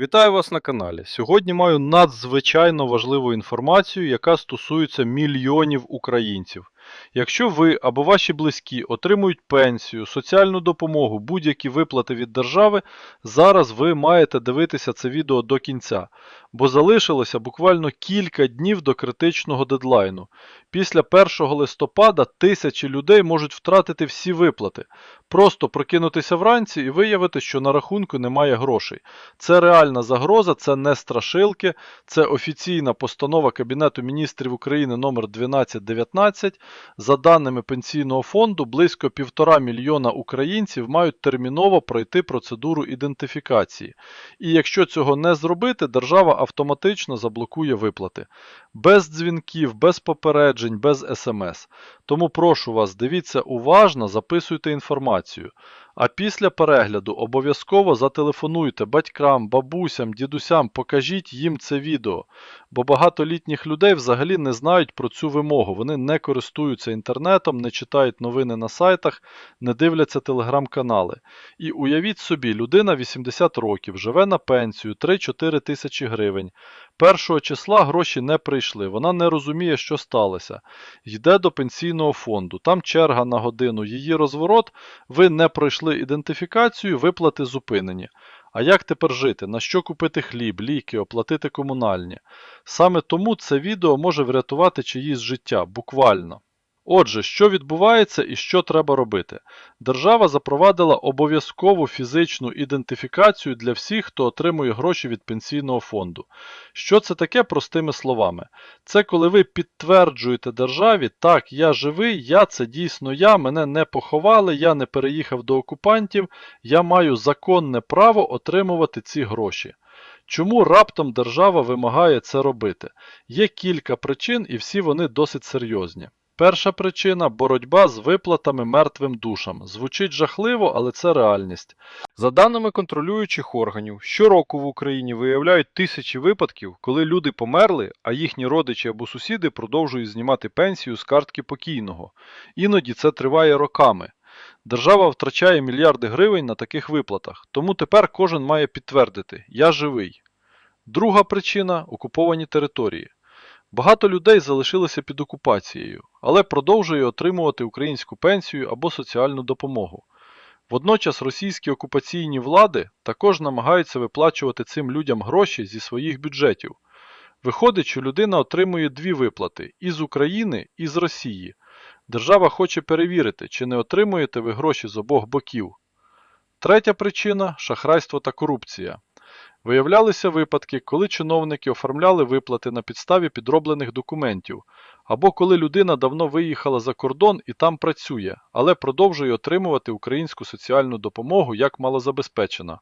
Вітаю вас на каналі. Сьогодні маю надзвичайно важливу інформацію, яка стосується мільйонів українців. Якщо ви або ваші близькі отримують пенсію, соціальну допомогу, будь-які виплати від держави, зараз ви маєте дивитися це відео до кінця, бо залишилося буквально кілька днів до критичного дедлайну. Після 1 листопада тисячі людей можуть втратити всі виплати. Просто прокинутися вранці і виявити, що на рахунку немає грошей. Це реальна загроза, це не страшилки, це офіційна постанова Кабінету міністрів України номер 1219. За даними Пенсійного фонду, близько півтора мільйона українців мають терміново пройти процедуру ідентифікації. І якщо цього не зробити, держава автоматично заблокує виплати. Без дзвінків, без попереджень, без смс. Тому прошу вас, дивіться уважно, записуйте інформацію. А після перегляду обов'язково зателефонуйте батькам, бабусям, дідусям, покажіть їм це відео. Бо багато літніх людей взагалі не знають про цю вимогу. Вони не користуються інтернетом, не читають новини на сайтах, не дивляться телеграм-канали. І уявіть собі, людина 80 років, живе на пенсію 3-4 тисячі гривень. Першого числа гроші не прийшли, вона не розуміє, що сталося. Йде до пенсійного фонду, там черга на годину, її розворот, ви не пройшли ідентифікацію, виплати зупинені. А як тепер жити? На що купити хліб, ліки, оплатити комунальні? Саме тому це відео може врятувати чиїсь життя, буквально. Отже, що відбувається і що треба робити? Держава запровадила обов'язкову фізичну ідентифікацію для всіх, хто отримує гроші від пенсійного фонду. Що це таке простими словами? Це коли ви підтверджуєте державі, так, я живий, я це дійсно я, мене не поховали, я не переїхав до окупантів, я маю законне право отримувати ці гроші. Чому раптом держава вимагає це робити? Є кілька причин, і всі вони досить серйозні. Перша причина боротьба з виплатами мертвим душам. Звучить жахливо, але це реальність. За даними контролюючих органів, щороку в Україні виявляють тисячі випадків, коли люди померли, а їхні родичі або сусіди продовжують знімати пенсію з картки покійного. Іноді це триває роками. Держава втрачає мільярди гривень на таких виплатах, тому тепер кожен має підтвердити Я живий. Друга причина окуповані території. Багато людей залишилися під окупацією, але продовжує отримувати українську пенсію або соціальну допомогу. Водночас російські окупаційні влади також намагаються виплачувати цим людям гроші зі своїх бюджетів. Виходить, що людина отримує дві виплати і з України, і з Росії. Держава хоче перевірити, чи не отримуєте ви гроші з обох боків. Третя причина шахрайство та корупція. Виявлялися випадки, коли чиновники оформляли виплати на підставі підроблених документів, або коли людина давно виїхала за кордон і там працює, але продовжує отримувати українську соціальну допомогу як малозабезпечена.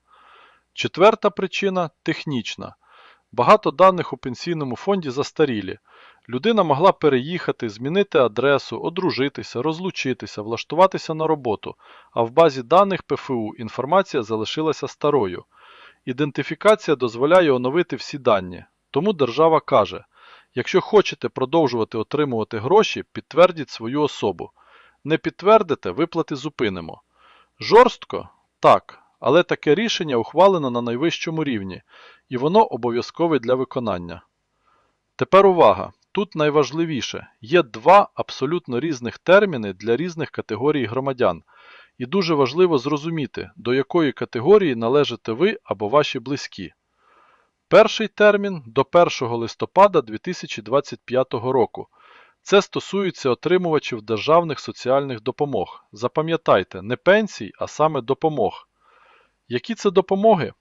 Четверта причина технічна. Багато даних у пенсійному фонді застарілі. Людина могла переїхати, змінити адресу, одружитися, розлучитися, влаштуватися на роботу, а в базі даних ПФУ інформація залишилася старою. Ідентифікація дозволяє оновити всі дані. Тому держава каже, якщо хочете продовжувати отримувати гроші, підтвердіть свою особу. Не підтвердите, виплати зупинимо. Жорстко? Так, але таке рішення ухвалено на найвищому рівні, і воно обов'язкове для виконання. Тепер увага! Тут найважливіше є два абсолютно різних терміни для різних категорій громадян. І дуже важливо зрозуміти, до якої категорії належите ви або ваші близькі. Перший термін до 1 листопада 2025 року. Це стосується отримувачів державних соціальних допомог. Запам'ятайте, не пенсій, а саме допомог. Які це допомоги?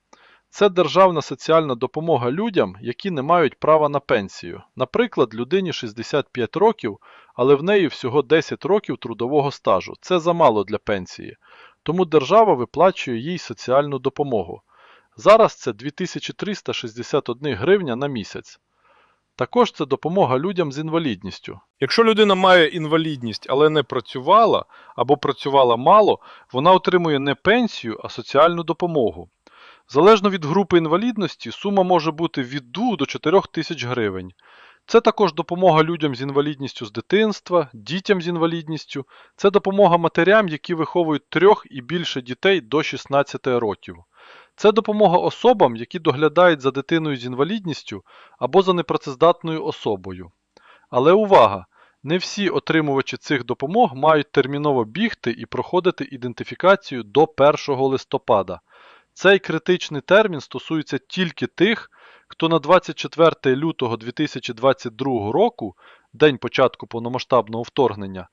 Це державна соціальна допомога людям, які не мають права на пенсію. Наприклад, людині 65 років, але в неї всього 10 років трудового стажу. Це замало для пенсії. Тому держава виплачує їй соціальну допомогу. Зараз це 2361 гривня на місяць. Також це допомога людям з інвалідністю. Якщо людина має інвалідність, але не працювала або працювала мало, вона отримує не пенсію, а соціальну допомогу. Залежно від групи інвалідності, сума може бути від 2 до 4 тисяч гривень. Це також допомога людям з інвалідністю з дитинства, дітям з інвалідністю, це допомога матерям, які виховують трьох і більше дітей до 16 років. Це допомога особам, які доглядають за дитиною з інвалідністю або за непрацездатною особою. Але увага! Не всі отримувачі цих допомог мають терміново бігти і проходити ідентифікацію до 1 листопада. Цей критичний термін стосується тільки тих, хто на 24 лютого 2022 року, день початку повномасштабного вторгнення,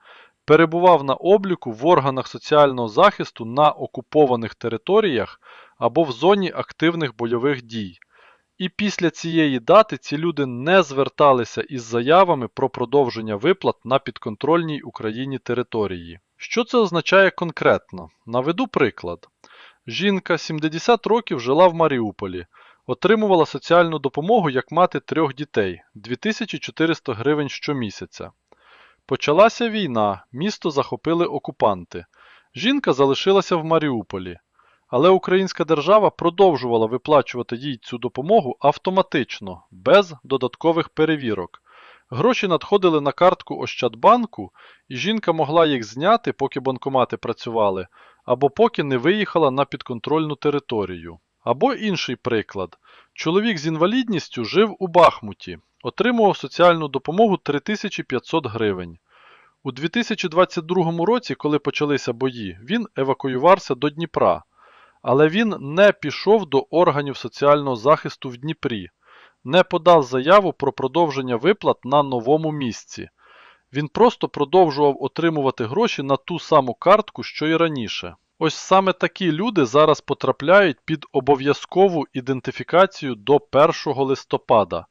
перебував на обліку в органах соціального захисту на окупованих територіях або в зоні активних бойових дій. І після цієї дати ці люди не зверталися із заявами про продовження виплат на підконтрольній Україні території. Що це означає конкретно? Наведу приклад. Жінка 70 років жила в Маріуполі, отримувала соціальну допомогу як мати трьох дітей 2400 гривень щомісяця. Почалася війна, місто захопили окупанти. Жінка залишилася в Маріуполі. Але українська держава продовжувала виплачувати їй цю допомогу автоматично, без додаткових перевірок. Гроші надходили на картку Ощадбанку, і жінка могла їх зняти, поки банкомати працювали, або поки не виїхала на підконтрольну територію. Або інший приклад. Чоловік з інвалідністю жив у Бахмуті, отримував соціальну допомогу 3500 гривень. У 2022 році, коли почалися бої, він евакуювався до Дніпра. Але він не пішов до органів соціального захисту в Дніпрі, не подав заяву про продовження виплат на новому місці. Він просто продовжував отримувати гроші на ту саму картку, що й раніше. Ось саме такі люди зараз потрапляють під обов'язкову ідентифікацію до 1 листопада.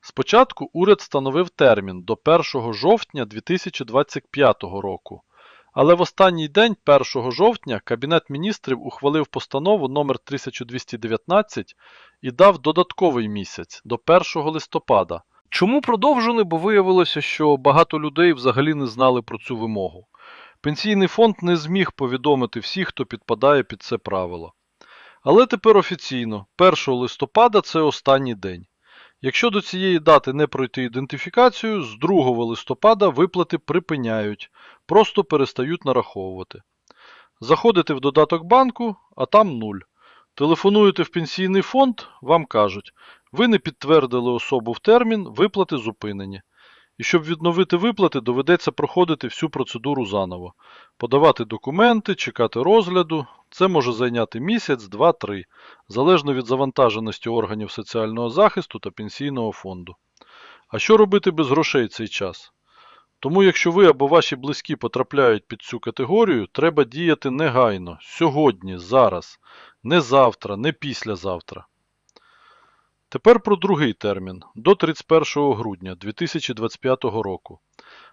Спочатку уряд встановив термін до 1 жовтня 2025 року. Але в останній день, 1 жовтня, Кабінет міністрів ухвалив постанову номер 1219 і дав додатковий місяць до 1 листопада. Чому продовжили? Бо виявилося, що багато людей взагалі не знали про цю вимогу. Пенсійний фонд не зміг повідомити всіх, хто підпадає під це правило. Але тепер офіційно, 1 листопада це останній день. Якщо до цієї дати не пройти ідентифікацію, з 2 листопада виплати припиняють, просто перестають нараховувати. Заходите в додаток банку, а там нуль. Телефонуєте в пенсійний фонд, вам кажуть, ви не підтвердили особу в термін, виплати зупинені. І щоб відновити виплати, доведеться проходити всю процедуру заново. Подавати документи, чекати розгляду. Це може зайняти місяць, два, три, залежно від завантаженості органів соціального захисту та пенсійного фонду. А що робити без грошей цей час? Тому, якщо ви або ваші близькі потрапляють під цю категорію, треба діяти негайно, сьогодні, зараз, не завтра, не післязавтра. Тепер про другий термін до 31 грудня 2025 року.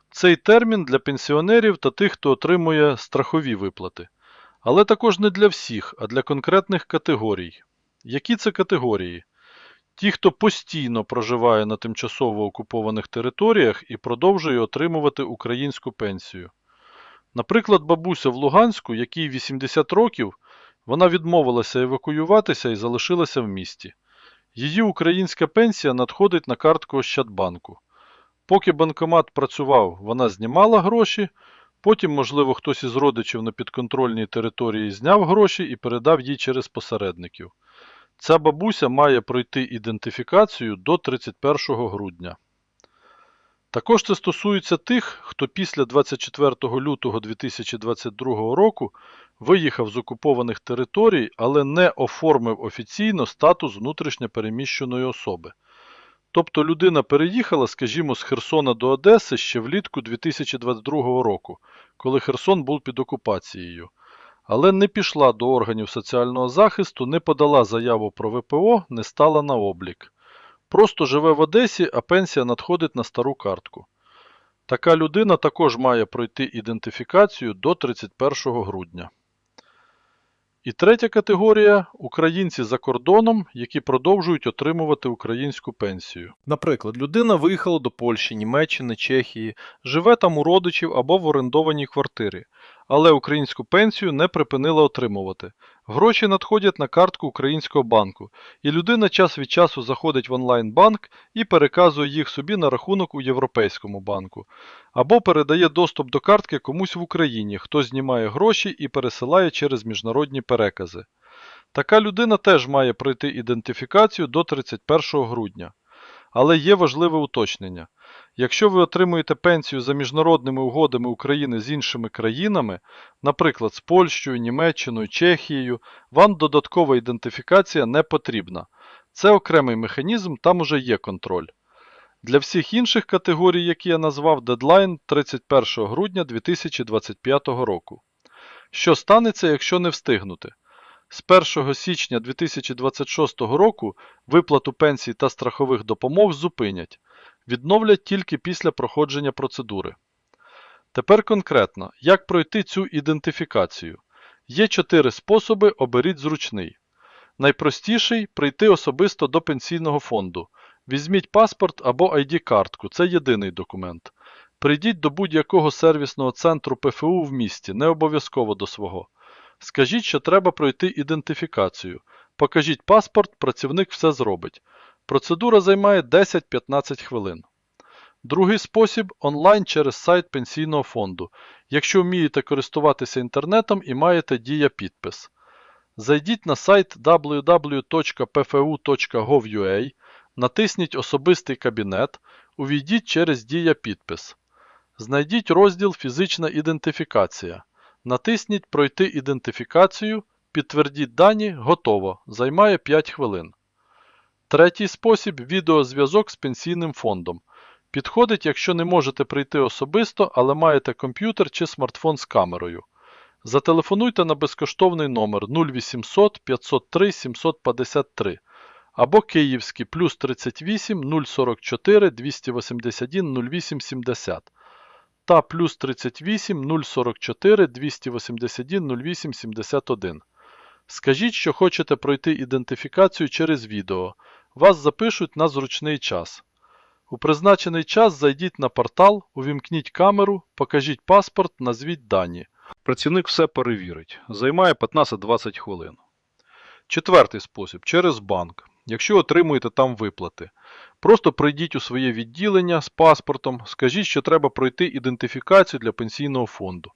Цей термін для пенсіонерів та тих, хто отримує страхові виплати. Але також не для всіх, а для конкретних категорій. Які це категорії? Ті, хто постійно проживає на тимчасово окупованих територіях і продовжує отримувати українську пенсію. Наприклад, бабуся в Луганську, якій 80 років, вона відмовилася евакуюватися і залишилася в місті. Її українська пенсія надходить на картку Ощадбанку. Поки банкомат працював, вона знімала гроші, потім, можливо, хтось із родичів на підконтрольній території зняв гроші і передав їй через посередників. Ця бабуся має пройти ідентифікацію до 31 грудня. Також це стосується тих, хто після 24 лютого 2022 року виїхав з окупованих територій, але не оформив офіційно статус внутрішньопереміщеної особи. Тобто людина переїхала, скажімо, з Херсона до Одеси ще влітку 2022 року, коли Херсон був під окупацією, але не пішла до органів соціального захисту, не подала заяву про ВПО, не стала на облік. Просто живе в Одесі, а пенсія надходить на стару картку. Така людина також має пройти ідентифікацію до 31 грудня. І третя категорія українці за кордоном, які продовжують отримувати українську пенсію. Наприклад, людина виїхала до Польщі, Німеччини, Чехії, живе там у родичів або в орендованій квартирі, але українську пенсію не припинила отримувати. Гроші надходять на картку українського банку, і людина час від часу заходить в онлайн-банк і переказує їх собі на рахунок у Європейському банку, або передає доступ до картки комусь в Україні, хто знімає гроші і пересилає через міжнародні перекази. Така людина теж має пройти ідентифікацію до 31 грудня. Але є важливе уточнення. Якщо ви отримуєте пенсію за міжнародними угодами України з іншими країнами, наприклад, з Польщею, Німеччиною, Чехією, вам додаткова ідентифікація не потрібна. Це окремий механізм, там уже є контроль. Для всіх інших категорій, які я назвав, дедлайн 31 грудня 2025 року. Що станеться, якщо не встигнути? З 1 січня 2026 року виплату пенсій та страхових допомог зупинять, відновлять тільки після проходження процедури. Тепер конкретно, як пройти цю ідентифікацію? Є чотири способи, оберіть зручний. Найпростіший прийти особисто до пенсійного фонду. Візьміть паспорт або ID-картку, це єдиний документ. Прийдіть до будь-якого сервісного центру ПФУ в місті, не обов'язково до свого. Скажіть, що треба пройти ідентифікацію. Покажіть паспорт, працівник все зробить. Процедура займає 10-15 хвилин. Другий спосіб онлайн через сайт пенсійного фонду, якщо вмієте користуватися інтернетом і маєте дія підпис. Зайдіть на сайт www.pfu.gov.ua, натисніть Особистий кабінет, увійдіть через дія підпис. Знайдіть розділ Фізична ідентифікація. Натисніть Пройти ідентифікацію, підтвердіть дані, готово. Займає 5 хвилин. Третій спосіб відеозв'язок з пенсійним фондом. Підходить, якщо не можете прийти особисто, але маєте комп'ютер чи смартфон з камерою. Зателефонуйте на безкоштовний номер 0800 503 753 або київський плюс 38 044 281 0870 та плюс 38 044 281 0871. Скажіть, що хочете пройти ідентифікацію через відео. Вас запишуть на зручний час. У призначений час зайдіть на портал, увімкніть камеру, покажіть паспорт, назвіть дані. Працівник все перевірить. Займає 15-20 хвилин. Четвертий спосіб через банк. Якщо отримуєте там виплати. Просто прийдіть у своє відділення з паспортом, скажіть, що треба пройти ідентифікацію для пенсійного фонду.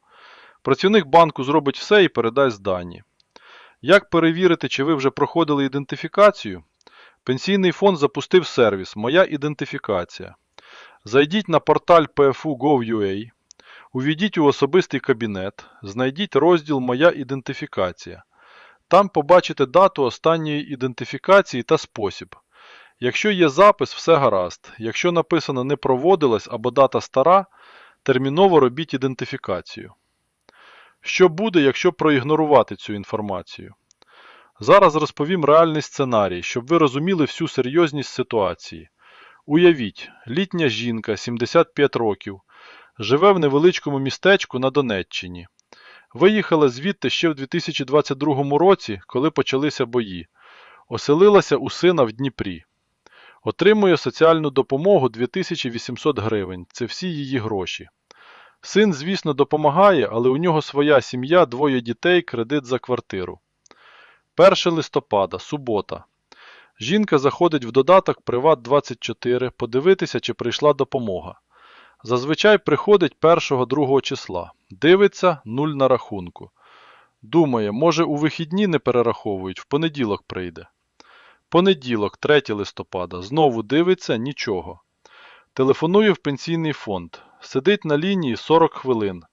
Працівник банку зробить все і передасть дані. Як перевірити, чи ви вже проходили ідентифікацію? Пенсійний фонд запустив сервіс Моя ідентифікація. Зайдіть на порталь pfu.gov.ua, увійдіть у особистий кабінет, знайдіть розділ Моя ідентифікація. Там побачите дату останньої ідентифікації та спосіб. Якщо є запис, все гаразд. Якщо написано не проводилось або дата стара, терміново робіть ідентифікацію. Що буде, якщо проігнорувати цю інформацію? Зараз розповім реальний сценарій, щоб ви розуміли всю серйозність ситуації. Уявіть, літня жінка 75 років, живе в невеличкому містечку на Донеччині. Виїхала звідти ще в 2022 році, коли почалися бої. Оселилася у сина в Дніпрі. Отримує соціальну допомогу 2800 гривень. Це всі її гроші. Син, звісно, допомагає, але у нього своя сім'я, двоє дітей, кредит за квартиру. 1 листопада, субота. Жінка заходить в додаток Приват24 подивитися, чи прийшла допомога. Зазвичай приходить 1-2 числа. Дивиться, нуль на рахунку. Думає, може у вихідні не перераховують, в понеділок прийде. Понеділок, 3 листопада, знову дивиться нічого. Телефонує в пенсійний фонд. Сидить на лінії 40 хвилин.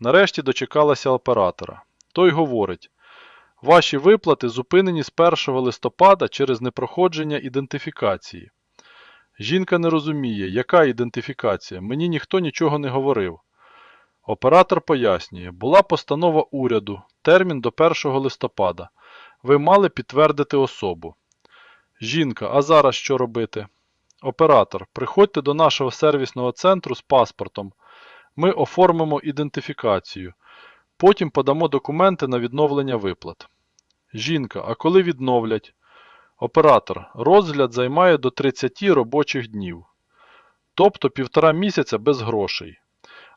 Нарешті дочекалася оператора. Той говорить: Ваші виплати зупинені з 1 листопада через непроходження ідентифікації. Жінка не розуміє, яка ідентифікація, мені ніхто нічого не говорив. Оператор пояснює, була постанова уряду, термін до 1 листопада. Ви мали підтвердити особу. Жінка, а зараз що робити? Оператор, приходьте до нашого сервісного центру з паспортом. Ми оформимо ідентифікацію. Потім подамо документи на відновлення виплат. Жінка, а коли відновлять? Оператор, розгляд займає до 30 робочих днів. Тобто півтора місяця без грошей.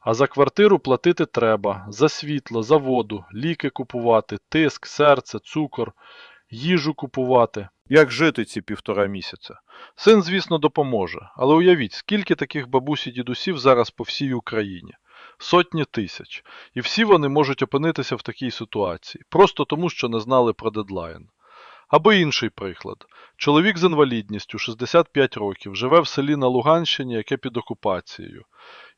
А за квартиру платити треба, за світло, за воду, ліки купувати, тиск, серце, цукор, їжу купувати. Як жити ці півтора місяця? Син, звісно, допоможе, але уявіть, скільки таких бабусь і дідусів зараз по всій Україні. Сотні тисяч. І всі вони можуть опинитися в такій ситуації, просто тому, що не знали про дедлайн. Або інший приклад. Чоловік з інвалідністю 65 років живе в селі на Луганщині, яке під окупацією.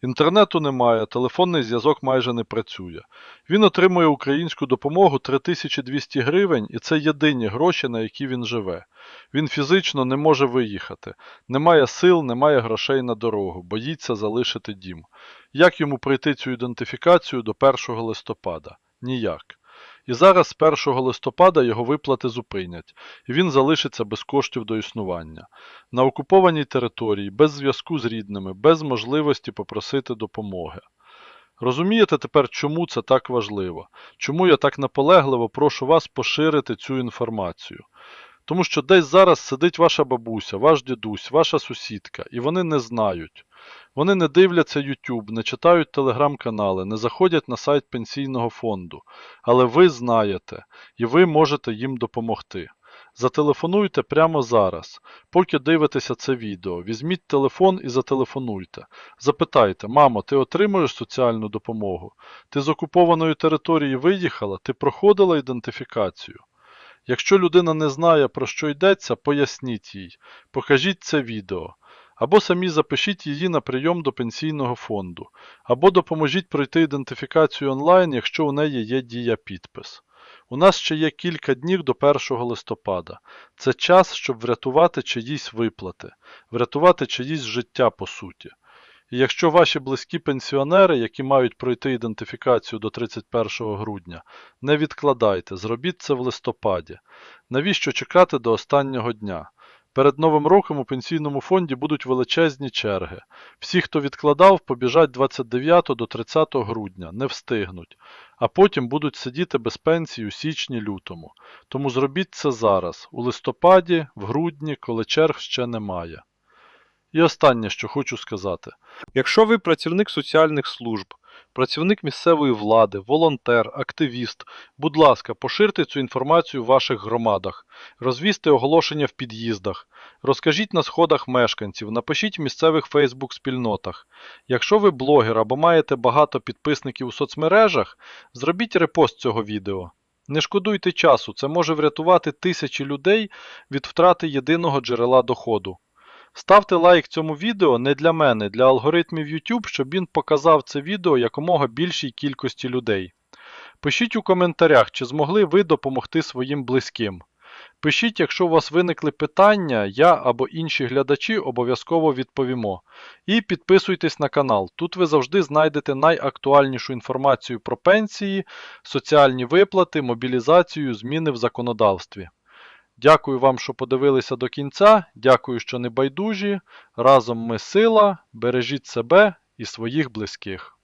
Інтернету немає, телефонний зв'язок майже не працює. Він отримує українську допомогу 3200 гривень, і це єдині гроші, на які він живе. Він фізично не може виїхати, немає сил, немає грошей на дорогу, боїться залишити дім. Як йому пройти цю ідентифікацію до 1 листопада? Ніяк. І зараз з 1 листопада його виплати зупинять, і він залишиться без коштів до існування. На окупованій території, без зв'язку з рідними, без можливості попросити допомоги. Розумієте тепер, чому це так важливо? Чому я так наполегливо прошу вас поширити цю інформацію? Тому що десь зараз сидить ваша бабуся, ваш дідусь, ваша сусідка, і вони не знають. Вони не дивляться YouTube, не читають телеграм-канали, не заходять на сайт пенсійного фонду. Але ви знаєте, і ви можете їм допомогти. Зателефонуйте прямо зараз. Поки дивитеся це відео, візьміть телефон і зателефонуйте. Запитайте, мамо, ти отримуєш соціальну допомогу? Ти з окупованої території виїхала? Ти проходила ідентифікацію? Якщо людина не знає, про що йдеться, поясніть їй, покажіть це відео. Або самі запишіть її на прийом до пенсійного фонду, або допоможіть пройти ідентифікацію онлайн, якщо у неї є дія підпис. У нас ще є кілька днів до 1 листопада. Це час, щоб врятувати чиїсь виплати, врятувати чиїсь життя по суті. І якщо ваші близькі пенсіонери, які мають пройти ідентифікацію до 31 грудня, не відкладайте, зробіть це в листопаді. Навіщо чекати до останнього дня? Перед Новим роком у пенсійному фонді будуть величезні черги. Всі, хто відкладав, побіжать 29 до 30 грудня, не встигнуть, а потім будуть сидіти без пенсії у січні-лютому. Тому зробіть це зараз, у листопаді, в грудні, коли черг ще немає. І останнє, що хочу сказати. Якщо ви працівник соціальних служб, працівник місцевої влади, волонтер, активіст, будь ласка, поширте цю інформацію в ваших громадах, розвісьте оголошення в під'їздах, розкажіть на сходах мешканців, напишіть в місцевих Фейсбук-спільнотах. Якщо ви блогер або маєте багато підписників у соцмережах, зробіть репост цього відео. Не шкодуйте часу, це може врятувати тисячі людей від втрати єдиного джерела доходу. Ставте лайк цьому відео не для мене, для алгоритмів YouTube, щоб він показав це відео якомога більшій кількості людей. Пишіть у коментарях, чи змогли ви допомогти своїм близьким. Пишіть, якщо у вас виникли питання, я або інші глядачі обов'язково відповімо. І підписуйтесь на канал. Тут ви завжди знайдете найактуальнішу інформацію про пенсії, соціальні виплати, мобілізацію, зміни в законодавстві. Дякую вам, що подивилися до кінця. Дякую, що не байдужі. Разом ми сила. Бережіть себе і своїх близьких.